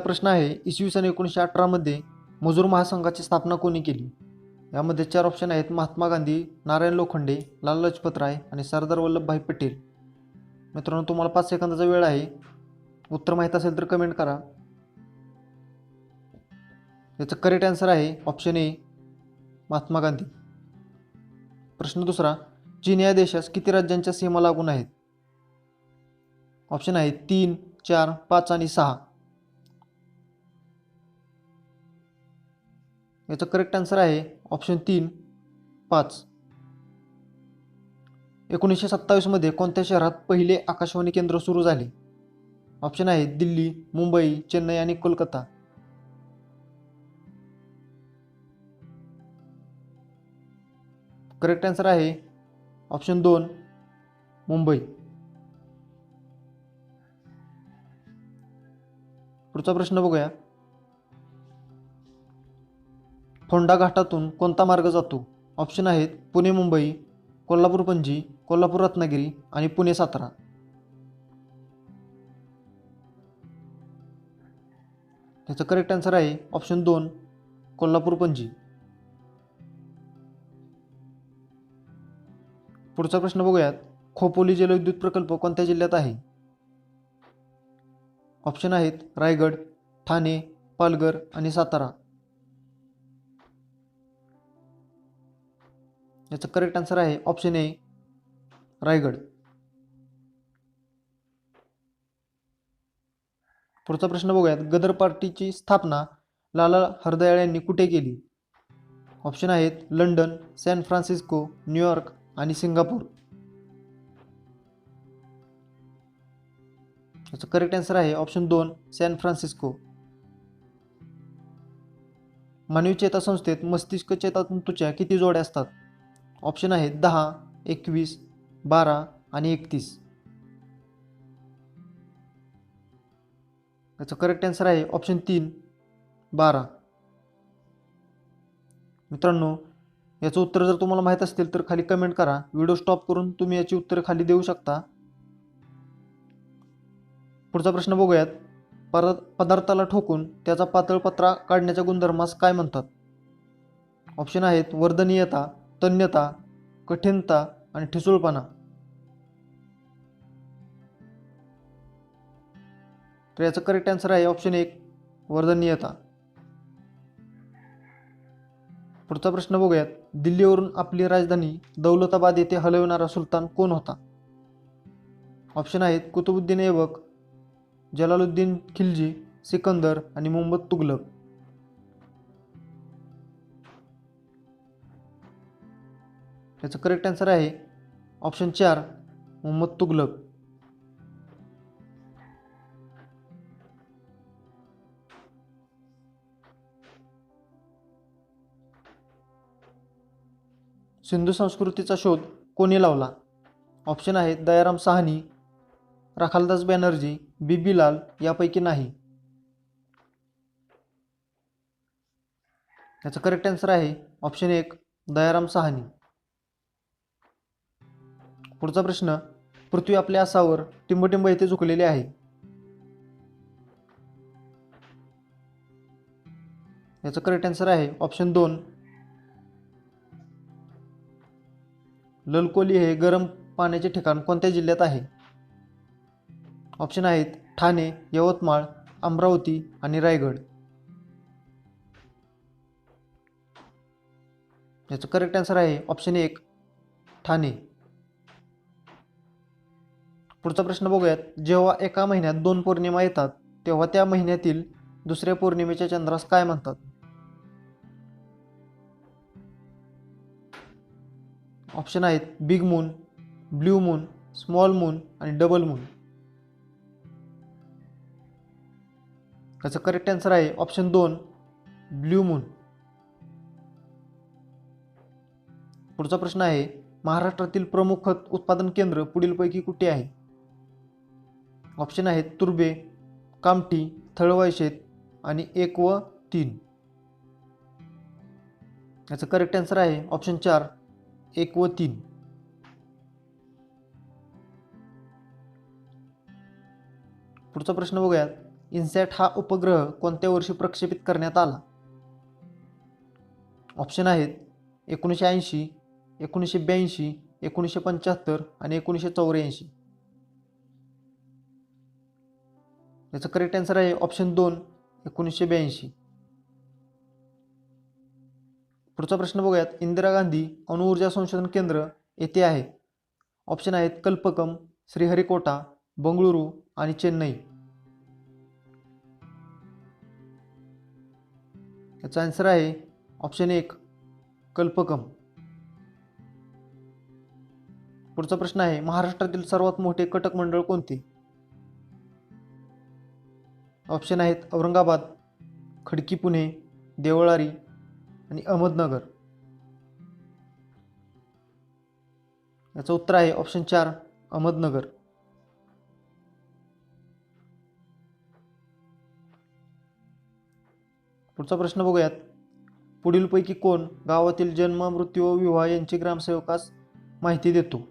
प्रश्न आहे इसवी सन एकोणीसशे अठरामध्ये मजूर महासंघाची स्थापना कोणी केली? यामध्ये चार ऑप्शन आहेत महात्मा गांधी नारायण लोखंडे लाल लजपत राय आणि सरदार वल्लभभाई पटेल. मित्रांनो तुम्हाला पाच सेकंदाचा वेळ आहे. उत्तर माहीत असेल तर कमेंट करा. याचं करेक्ट आन्सर आहे ऑप्शन ए महात्मा गांधी. प्रश्न दुसरा चीन या देशास किती राज्यांच्या सीमा लागून आहेत? ऑप्शन आहे तीन चार पाच आणि सहा. याचं करेक्ट आन्सर आहे. ऑप्शन तीन पाच. एकोणीसशे सत्तावीसमध्ये कोणत्या शहरात पहिले आकाशवाणी केंद्र सुरू झाले? ऑप्शन आहे दिल्ली मुंबई चेन्नई आणि कोलकाता. करेक्ट आन्सर आहे. ऑप्शन दोन मुंबई. पुढचा प्रश्न बघूया. फोंडा घाटातून कोणता मार्ग जातो? ऑप्शन आहेत पुणे मुंबई कोल्हापूर पणजी कोल्हापूर रत्नागिरी आणि पुणे सातारा. त्याचं करेक्ट आन्सर आहे ऑप्शन दोन कोल्हापूर पणजी. पुढचा प्रश्न बघूयात. खोपोली जलविद्युत प्रकल्प कोणत्या जिल्ह्यात आहे? ऑप्शन आहेत रायगड ठाणे पालघर आणि सातारा. याचं करेक्ट आन्सर आहे ऑप्शन ए रायगड. पुढचा प्रश्न बघूयात. गदर पार्टीची स्थापना लाला हरदयाळ यांनी कुठे केली? ऑप्शन आहेत London San Francisco New York आणि सिंगापूर. याचं करेक्ट आन्सर आहे ऑप्शन दोन सॅन फ्रान्सिस्को. मानवी चेता संस्थेत मस्तिष्क चेतातंतूच्या किती जोड्या असतात? ऑप्शन आहेत दहा एकवीस बारा आणि एकतीस. याचं करेक्ट आन्सर आहे ऑप्शन तीन बारा. मित्रांनो याचं उत्तर जर तुम्हाला माहीत असतील तर खाली कमेंट करा. व्हिडिओ स्टॉप करून तुम्ही याची उत्तरं खाली देऊ शकता. पुढचा प्रश्न बघूयात. परत पदार्थाला ठोकून त्याचा पातळ पत्रा काढण्याच्या गुणधर्मास काय म्हणतात? ऑप्शन आहेत वर्धनीयता तन्यता कठीणता आणि ठिसूळपणा. तर याचं करेक्ट आन्सर आहे ऑप्शन एक वर्धनीयता. पुढचा प्रश्न बघूयात. दिल्लीवरून आपली राजधानी दौलताबाद येथे हलविणारा सुलतान कोण होता? ऑप्शन आहेत कुतुबुद्दीन ऐबक जलालुद्दीन खिलजी सिकंदर आणि मोहम्मद तुगलक. याचं करेक्ट आन्सर आहे. ऑप्शन चार मोहम्मद तुगलक. सिंधू संस्कृतीचा शोध कोणी लावला? ऑप्शन आहेत दयाराम साहनी राखालदास बॅनर्जी बीबी लाल यापैकी नाही. याचं करेक्ट आन्सर आहे ऑप्शन एक दयाराम साहनी. पुढचा प्रश्न पृथ्वी आपल्या आसावर टिंबटिंब येथे झुकलेली आहे. याचं करेक्ट आन्सर आहे ऑप्शन दोन. ललकोली हे गरम पाण्याचे ठिकाण कोणत्या जिल्ह्यात आहे? ऑप्शन आहेत ठाणे यवतमाळ अमरावती आणि रायगड. याचं करेक्ट आन्सर आहे ऑप्शन एक ठाणे. पुढचा प्रश्न बघूयात. जेव्हा एका महिन्यात दोन पौर्णिमा येतात तेव्हा त्या महिन्यातील दुसऱ्या पौर्णिमेच्या चंद्रास काय म्हणतात? ऑप्शन आहेत big moon blue moon small moon आणि डबल मून. याचं करेक्ट आन्सर आहे ऑप्शन दोन ब्ल्यू मून. पुढचा प्रश्न आहे महाराष्ट्रातील प्रमुख खत उत्पादन केंद्र पुढीलपैकी कुठे आहे? ऑप्शन आहेत तुर्बे कामठी थळवायशेत आणि एक व तीन. याचं करेक्ट आन्सर आहे ऑप्शन चार एक व तीन. पुढचा प्रश्न बघूयात. इन्सॅट हा उपग्रह कोणत्या वर्षी प्रक्षेपित करण्यात आला? ऑप्शन आहेत एकोणीसशे ऐंशी एकोणीसशे ब्याऐंशी एकोणीसशे पंच्याहत्तर आणि एकोणीसशे चौऱ्याऐंशी. याचं करेक्ट आन्सर आहे ऑप्शन दोन एकोणीसशे ब्याऐंशी. पुढचा प्रश्न बघूयात. इंदिरा गांधी अणुऊर्जा संशोधन केंद्र येथे आहे. ऑप्शन आहेत कल्पकम श्रीहरिकोटा बंगळुरू आणि चेन्नई. याचा आन्सर आहे ऑप्शन एक कल्पकम. पुढचा प्रश्न आहे महाराष्ट्रातील सर्वात मोठे कटक मंडळ कोणते? ऑप्शन आहेत औरंगाबाद खडकी पुणे देवळारी आणि अहमदनगर. याचं उत्तर आहे ऑप्शन चार अहमदनगर. पुढचा प्रश्न बघूयात. पुढीलपैकी कोण गावातील जन्म मृत्यू व विवाह यांची ग्रामसेवकास माहिती देतो?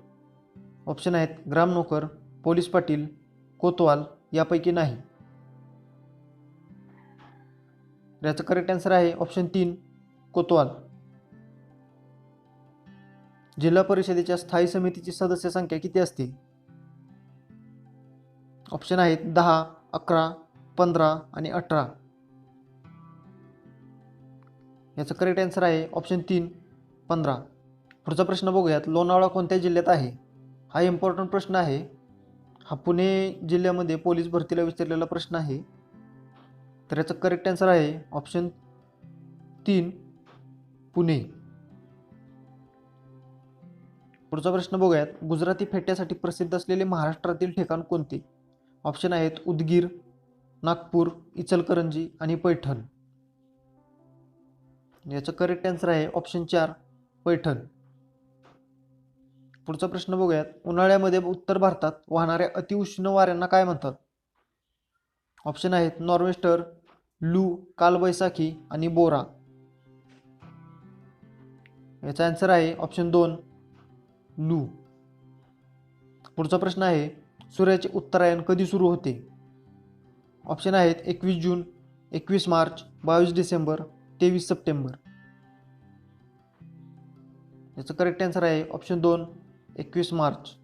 ऑप्शन आहेत ग्रामनोकर पोलीस पाटील कोतवाल यापैकी नाही. याचं करेक्ट आन्सर आहे ऑप्शन तीन कोतवाल. जिल्हा परिषदेच्या स्थायी समितीची सदस्य संख्या किती असते ऑप्शन आहेत दहा अकरा पंधरा आणि अठरा. याचं करेक्ट आन्सर आहे ऑप्शन तीन पंधरा. पुढचा प्रश्न बघूयात लोणावळा कोणत्या जिल्ह्यात आहे? हा इम्पॉर्टंट प्रश्न आहे. हा पुणे जिल्ह्यामध्ये पोलीस भरतीला विचारलेला प्रश्न आहे. तर याचं करेक्ट आन्सर आहे ऑप्शन तीन पुणे. पुढचा प्रश्न बघूयात. गुजराती फेट्यासाठी प्रसिद्ध असलेले महाराष्ट्रातील ठिकाण कोणते? ऑप्शन आहेत उदगीर नागपूर इचलकरंजी आणि पैठण. याचं करेक्ट आन्सर आहे ऑप्शन चार पैठण. पुढचा प्रश्न बघूयात. उन्हाळ्यामध्ये उत्तर भारतात वाहणाऱ्या अतिउष्ण वाऱ्यांना काय म्हणतात? ऑप्शन आहेत नॉर्वेस्टर लू कालबैसाखी आणि बोरा याचा आन्सर आहे ऑप्शन दोन लू पुढचा प्रश्न आहे सूर्याचे उत्तरायण कधी सुरू होते? ऑप्शन आहेत एकवीस जून एकवीस मार्च बावीस डिसेंबर तेवीस सप्टेंबर. याचं करेक्ट आन्सर आहे ऑप्शन दोन एकवीस मार्च.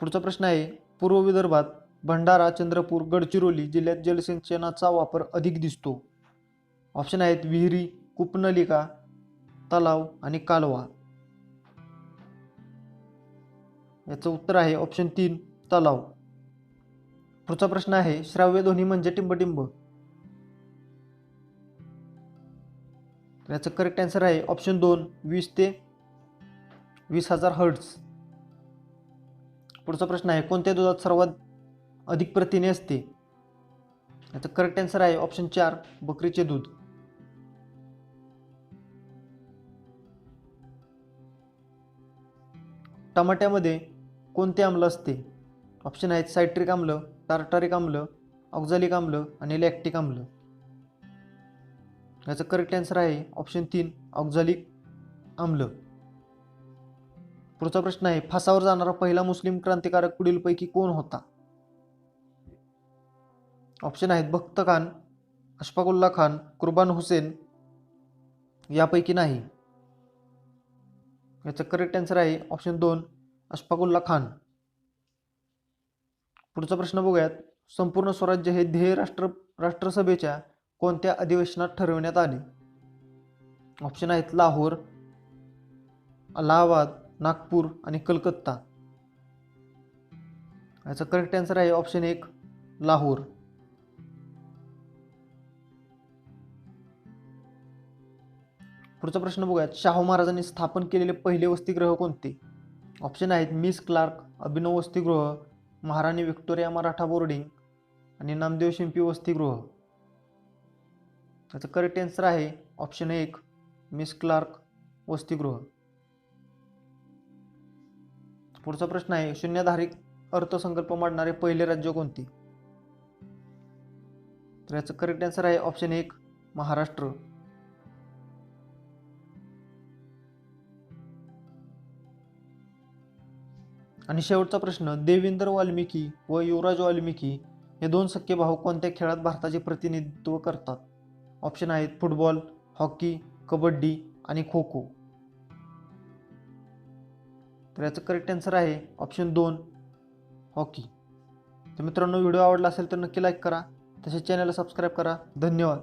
पुढचा प्रश्न आहे पूर्व विदर्भात भंडारा चंद्रपूर गडचिरोली जिल्ह्यात जलसिंचनाचा वापर अधिक दिसतो. ऑप्शन आहेत विहिरी कूपनलिका तलाव आणि कालवा. याचं उत्तर आहे ऑप्शन तीन तलाव. पुढचा प्रश्न आहे श्राव्य ध्वनी म्हणजे टिंबटिंब. याचं करेक्ट आन्सर आहे ऑप्शन दोन वीस ते वीस हजार हर्ट्स पुढचा प्रश्न आहे कोणत्या दुधात सर्वात अधिक प्रथिने असते? याचं करेक्ट आन्सर आहे ऑप्शन चार बकरीचे दूध. टमाट्यामध्ये कोणते आम्ल असते? ऑप्शन आहेत सायट्रिक आम्ल टार्टारिक आम्ल ऑक्झॅलिक आम्ल आणि लॅक्टिक आम्ल. याचं करेक्ट आन्सर आहे ऑप्शन तीन ऑक्झॅलिक आम्ल. पुढचा प्रश्न आहे फासावर जाणारा पहिला मुस्लिम क्रांतिकारक पुढीलपैकी कोण होता? ऑप्शन आहेत भक्त खान अशफाकुल्ला खान कुर्बान हुसेन यापैकी नाही. याचं करेक्ट आन्सर आहे ऑप्शन दोन अशफाकुल्ला खान. पुढचा प्रश्न बघूयात संपूर्ण स्वराज्य हे ध्येय राष्ट्र राष्ट्रसभेच्या कोणत्या अधिवेशनात ठरविण्यात आले? ऑप्शन आहेत लाहोर अलाहाबाद नागपूर आणि कलकत्ता. याचा करेक्ट आन्सर आहे ऑप्शन एक लाहोर. पुढचा प्रश्न बघूयात. शाहू महाराजांनी स्थापन केलेले पहिले वसतिगृह कोणते? ऑप्शन आहेत मिस क्लार्क अभिनव वसतिगृह महाराणी व्हिक्टोरिया मराठा बोर्डिंग आणि नामदेव शिंपी वसतिगृह. याचं करेक्ट आन्सर आहे ऑप्शन एक मिस क्लार्क वसतिगृह. पुढचा प्रश्न आहे शून्यधारिक अर्थसंकल्प मांडणारे पहिले राज्य कोणते? तर याचं करेक्ट आन्सर आहे ऑप्शन एक महाराष्ट्र. आणि शेवटचा प्रश्न देवेंद्र वाल्मिकी व युवराज वाल्मिकी हे दोन सख्खे भाऊ कोणत्या खेळात भारताचे प्रतिनिधित्व करतात? ऑप्शन आहेत फुटबॉल हॉकी कबड्डी आणि खो खो तर याचं करेक्ट आन्सर आहे ऑप्शन दोन हॉकी तर मित्रांनो व्हिडिओ आवडला असेल तर नक्की लाईक करा. तसेच चॅनलला सबस्क्राईब करा. धन्यवाद.